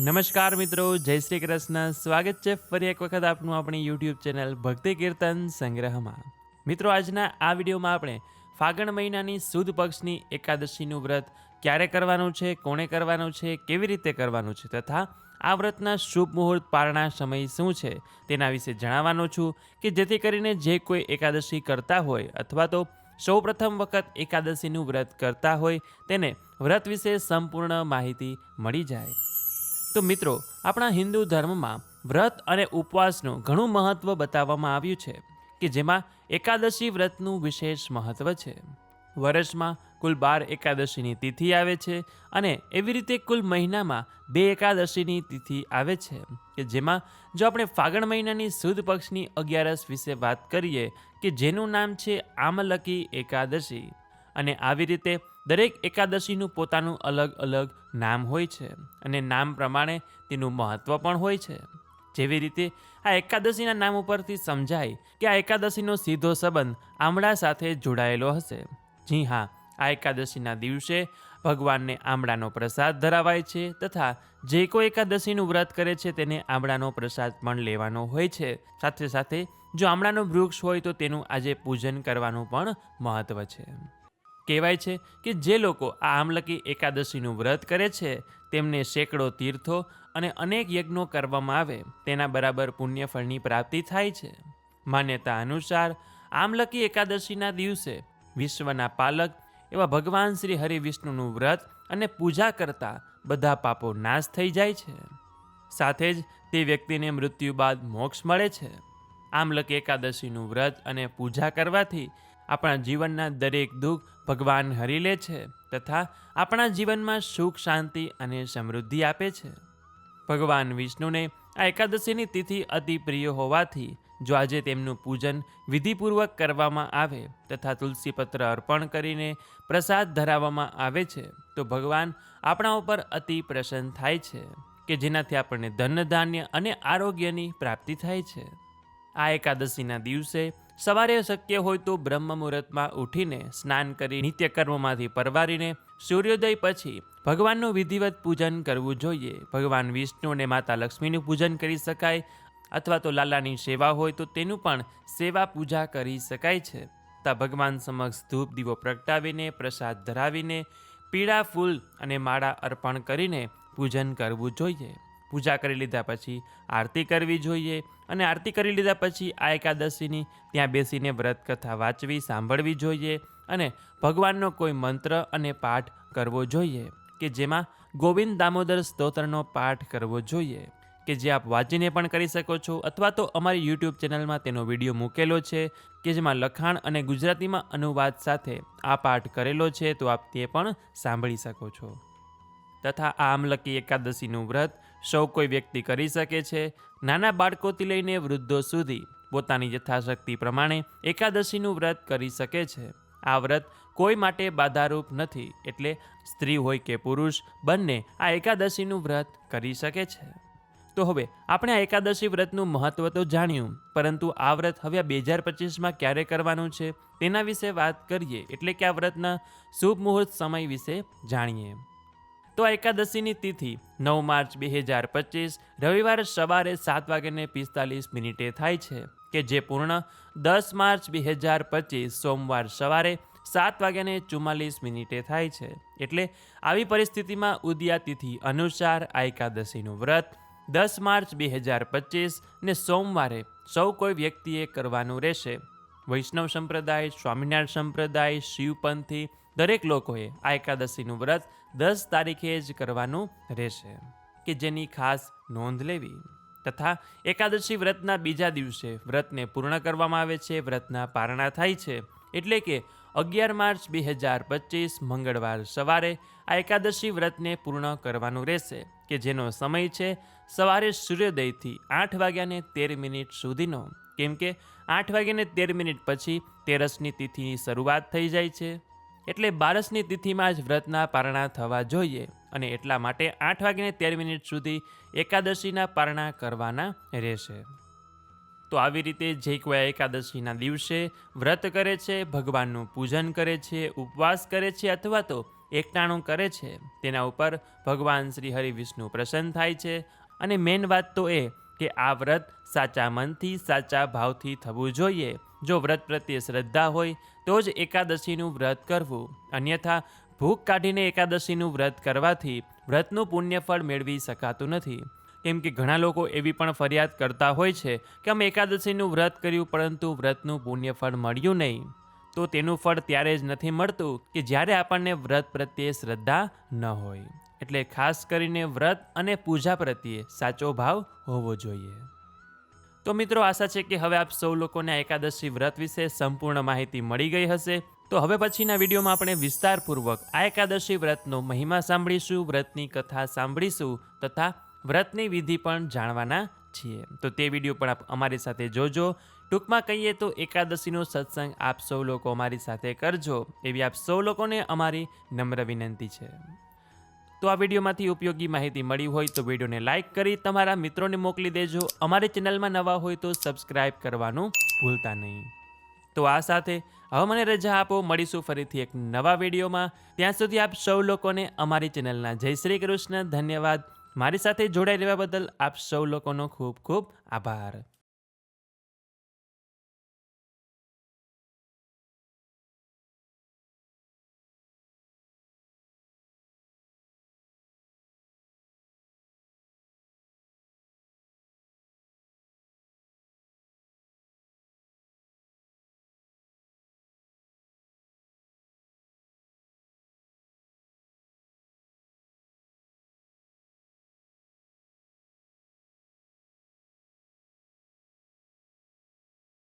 નમસ્કાર મિત્રો, જય શ્રી કૃષ્ણ. સ્વાગત છે ફરી એક વખત આપનું આપણી યુટ્યુબ ચેનલ ભક્તિ કીર્તન સંગ્રહમાં. મિત્રો, આજના આ વિડીયોમાં આપણે ફાગણ મહિનાની સુદ પક્ષની એકાદશીનું વ્રત ક્યારે કરવાનું છે, કોણે કરવાનું છે, કેવી રીતે કરવાનું છે તથા આ વ્રતના શુભ મુહૂર્ત પારણા સમય શું છે તેના વિશે જણાવવાનો છું કે જેથી કરીને જે કોઈ એકાદશી કરતા હોય અથવા તો સૌ પ્રથમ વખત એકાદશીનું વ્રત કરતા હોય તેને વ્રત વિશે સંપૂર્ણ માહિતી મળી જાય. તો મિત્રો, આપણા હિન્દુ ધર્મમાં વ્રત અને ઉપવાસનું ઘણું મહત્ત્વ બતાવવામાં આવ્યું છે કે જેમાં એકાદશી વ્રતનું વિશેષ મહત્ત્વ છે. વર્ષમાં કુલ બાર એકાદશીની તિથિ આવે છે અને એવી રીતે કુલ મહિનામાં બે એકાદશીની તિથિ આવે છે કે જેમાં જો આપણે ફાગણ મહિનાની સુદ પક્ષની અગિયારસ વિશે વાત કરીએ કે જેનું નામ છે આમલકી એકાદશી. અને આવી રીતે દરેક એકાદશીનું પોતાનું અલગ અલગ નામ હોય છે અને નામ પ્રમાણે તેનું મહત્ત્વ પણ હોય છે. જેવી રીતે આ એકાદશીના નામ ઉપરથી સમજાય કે આ એકાદશીનો સીધો સંબંધ આમળા સાથે જોડાયેલો હશે. જી હા, આ એકાદશીના દિવસે ભગવાનને આમળાનો પ્રસાદ ધરાવાય છે તથા જે કોઈ એકાદશીનું વ્રત કરે છે તેને આમળાનો પ્રસાદ પણ લેવાનો હોય છે. સાથે સાથે જો આમળાનું વૃક્ષ હોય તો તેનું આજે પૂજન કરવાનું પણ મહત્ત્વ છે. કહેવાય છે કે જે લોકો આ આમલકી એકાદશીનું વ્રત કરે છે, તેમને સેંકડો તીર્થો અને અનેક યજ્ઞો કરવામાં આવે, તેના બરાબર પુણ્યફળની પ્રાપ્તિ થાય છે. માન્યતા અનુસાર, આમલકી એકાદશીના દિવસે વિશ્વના પાલક એવા ભગવાન શ્રી હરિવિષ્ણુનું વ્રત અને પૂજા કરતા બધા પાપો નાશ થઈ જાય છે. સાથે જ તે વ્યક્તિને મૃત્યુ બાદ મોક્ષ મળે છે. આમલકી એકાદશીનું વ્રત અને પૂજા કરવાથી આપણા જીવનના દરેક દુઃખ ભગવાન હરી લે છે તથા આપણા જીવનમાં સુખ, શાંતિ અને સમૃદ્ધિ આપે છે. ભગવાન વિષ્ણુને આ એકાદશીની તિથિ અતિ પ્રિય હોવાથી જો આજે તેમનું પૂજન વિધિપૂર્વક કરવામાં આવે તથા તુલસીપત્ર અર્પણ કરીને પ્રસાદ ધરાવવામાં આવે છે, તો ભગવાન આપણા ઉપર અતિ પ્રસન્ન થાય છે કે જેનાથી આપણને ધન ધાન્ય અને આરોગ્યની પ્રાપ્તિ થાય છે. આ એકાદશીના દિવસે સવારે શક્ય હોય તો બ્રહ્મ મુહૂર્તમાં ઉઠીને સ્નાન કરી નિત્યકર્મમાંથી પરવારીને સૂર્યોદય પછી ભગવાનનું વિધિવત પૂજન કરવું જોઈએ. ભગવાન વિષ્ણુ અને માતા લક્ષ્મીનું પૂજન કરી શકાય અથવા તો લાલાની સેવા હોય તો તેનું પણ સેવા પૂજા કરી શકાય છે. તા ભગવાન સમક્ષ ધૂપ દીવો પ્રગટાવીને, પ્રસાદ ધરાવીને, પીળા ફૂલ અને માળા અર્પણ કરીને પૂજન કરવું જોઈએ. પૂજા કરી લીધા પછી આરતી કરવી જોઈએ અને આરતી કરી લીધા પછી આ એકાદશીની ત્યાં બેસીને વ્રત કથા વાંચવી, સાંભળવી જોઈએ અને ભગવાનનો કોઈ મંત્ર અને પાઠ કરવો જોઈએ કે જેમાં ગોવિંદ દામોદર સ્તોત્રનો પાઠ કરવો જોઈએ. કે જે આપ વાંચીને પણ કરી શકો છો અથવા તો અમારી યુટ્યુબ ચેનલમાં તેનો વીડિયો મૂકેલો છે કે જેમાં લખાણ અને ગુજરાતીમાં અનુવાદ સાથે આ પાઠ કરેલો છે તો આપ તે પણ સાંભળી શકો છો. તથા આમલકી એકાદશીનું વ્રત સૌ કોઈ વ્યક્તિ કરી શકે છે. નાના બાળકોથી લઈને વૃદ્ધો સુધી પોતાની યથાશક્તિ પ્રમાણે એકાદશીનું વ્રત કરી શકે છે. આ વ્રત કોઈ માટે બાધારૂપ નથી, એટલે સ્ત્રી હોય કે પુરુષ, બંને આ એકાદશીનું વ્રત કરી શકે છે. તો હવે આપણે આ એકાદશી વ્રતનું મહત્ત્વ તો જાણ્યું, પરંતુ આ વ્રત હવે બે હજાર પચીસમાં ક્યારે કરવાનું છે, તેના વિશે વાત કરીએ, એટલે કે આ વ્રતના શુભ મુહૂર્ત સમય વિશે જાણીએ. તો એકાદશીની તિથિ નવ માર્ચ બે હજાર પચીસ રવિવાર સવારે સાત વાગ્યાને પિસ્તાલીસ મિનિટે થાય છે, કે જે પૂર્ણ દસ માર્ચ બે હજાર પચીસ સોમવાર સવારે સાત વાગ્યાને ચુમ્માલીસ મિનિટે થાય છે. એટલે આવી પરિસ્થિતિમાં ઉદયા તિથિ અનુસાર આ એકાદશીનું વ્રત દસ માર્ચ બે હજાર પચીસ ને સોમવારે સૌ કોઈ વ્યક્તિએ કરવાનું રહેશે. વૈષ્ણવ સંપ્રદાય, સ્વામિનારાયણ સંપ્રદાય, શિવપંથી દરેક લોકોએ આ એકાદશીનું વ્રત દસ તારીખે જ કરવાનું રહેશે, કે જેની ખાસ નોંધ લેવી. તથા એકાદશી વ્રતના બીજા દિવસે વ્રતને પૂર્ણ કરવામાં આવે છે, વ્રતના પારણા થાય છે, એટલે કે અગિયાર માર્ચ બે હજાર પચીસ મંગળવાર સવારે આ એકાદશી વ્રતને પૂર્ણ કરવાનું રહેશે, કે જેનો સમય છે સવારે સૂર્યોદયથી આઠ વાગ્યાને તેર મિનિટ સુધીનો. કેમ કે આઠ વાગ્યાને તેર મિનિટ પછી તેરસની તિથિની શરૂઆત થઈ જાય છે. એટલે બારસની તિથિમાં જ વ્રતના પારણા થવા જોઈએ અને એટલા માટે આઠ વાગીને તેર મિનિટ સુધી એકાદશીના પારણા કરવાના રહેશે. તો આવી રીતે જે કોઈ એકાદશીના દિવસે વ્રત કરે છે, ભગવાનનું પૂજન કરે છે, ઉપવાસ કરે છે અથવા તો એકટાણું કરે છે, તેના ઉપર ભગવાન શ્રી હરિ વિષ્ણુ પ્રસન્ન થાય છે. અને મેન વાત તો એ કે આ વ્રત સાચા મનથી, સાચા ભાવથી થવું જોઈએ. જો વ્રત પ્રત્યે શ્રદ્ધા હોય, તો જ એકાદશીનું વ્રત કરવું. અન્યથા, ભૂખ કાઢીને એકાદશીનું વ્રત કરવાથી વ્રતનું પુણ્યફળ મેળવી શકાતું નથી. કેમ કે ઘણા લોકો એવી પણ ફરિયાદ કરતા હોય છે કે અમે એકાદશીનું વ્રત કર્યું પરંતુ વ્રતનું પુણ્યફળ મળ્યું નહીં. તો તેનું ફળ ત્યારે જ નથી મળતું કે જ્યારે આપણને વ્રત પ્રત્યે શ્રદ્ધા ન હોય. એટલે ખાસ કરીને વ્રત અને પૂજા પ્રત્યે સાચો ભાવ હોવો જોઈએ. તો મિત્રો આશા છે કે હવે આપ સૌ લોકોને એકાદશી વ્રત વિશે સંપૂર્ણ માહિતી મળી ગઈ હશે. તો હવે પછીના વિડીયોમાં આપણે વિસ્તારપૂર્વક આ એકાદશી વ્રતનો મહિમા સાંભળીશું, વ્રતની કથા સાંભળીશું તથા વ્રતની વિધિ પણ જાણવાના છીએ. તો તે વીડિયો પણ આપ અમારી સાથે જોજો. ટૂંકમાં કહીએ તો એકાદશીનો સત્સંગ આપ સૌ લોકો અમારી સાથે કરજો એવી આપ સૌ લોકોને અમારી નમ્ર વિનંતી છે. તો આ વિડીયોમાંથી ઉપયોગી માહિતી મળી હોય તો વિડીયોને લાઇક કરી તમારા મિત્રોને મોકલી દેજો. અમારી ચેનલમાં નવા હોય તો સબસ્ક્રાઇબ કરવાનું ભૂલતા નહીં. તો આ સાથે હવે મને રજા આપો. મળીશું ફરીથી એક નવા વિડીયોમાં. ત્યાં સુધી આપ સૌ લોકોને અમારી ચેનલના જય શ્રી કૃષ્ણ. ધન્યવાદ. મારી સાથે જોડાઈ રહેવા બદલ આપ સૌ લોકોનો ખૂબ ખૂબ આભાર.